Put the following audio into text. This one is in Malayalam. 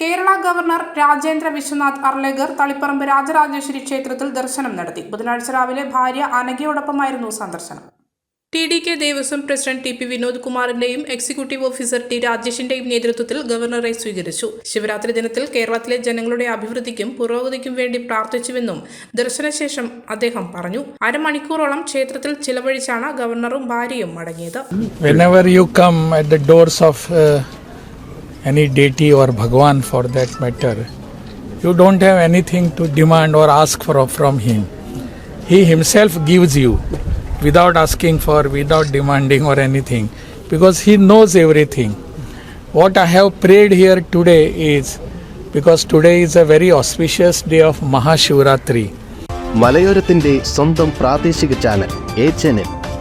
കേരള ഗവർണർ രാജേന്ദ്ര വിശ്വനാഥ് അർലേഗർ തളിപ്പറമ്പ് രാജരാജേശ്വരി ക്ഷേത്രത്തിൽ ദർശനം നടത്തി. ബുധനാഴ്ച രാവിലെ ഭാര്യ അനഘയോടൊപ്പമായിരുന്നു സന്ദർശനം. T D K Devaswom president T P Vinod കുമാറിന്റെയും executive officer T രാജേഷിന്റെയും നേതൃത്വത്തിൽ ഗവർണറെ സ്വീകരിച്ചു. ശിവരാത്രി ദിനത്തിൽ കേരളത്തിലെ ജനങ്ങളുടെ അഭിവൃദ്ധിക്കും പുരോഗതിക്കും വേണ്ടി പ്രാർത്ഥിച്ചുവെന്നും ദർശനശേഷം അദ്ദേഹം പറഞ്ഞു. അരമണിക്കൂറോളം ക്ഷേത്രത്തിൽ ചിലവഴിച്ചാണ് ഗവർണറും ഭാര്യയും മടങ്ങിയത്. any deity or bhagwan for that matter you don't have anything to demand or ask for from him he himself gives you without asking for without demanding or anything because he knows everything what i have prayed here today is because today is a very auspicious day of mahashivratri മലയോരത്തിന്റെ സ്വന്തം പ്രാദേശിക ചാനൽ എ ചാനൽ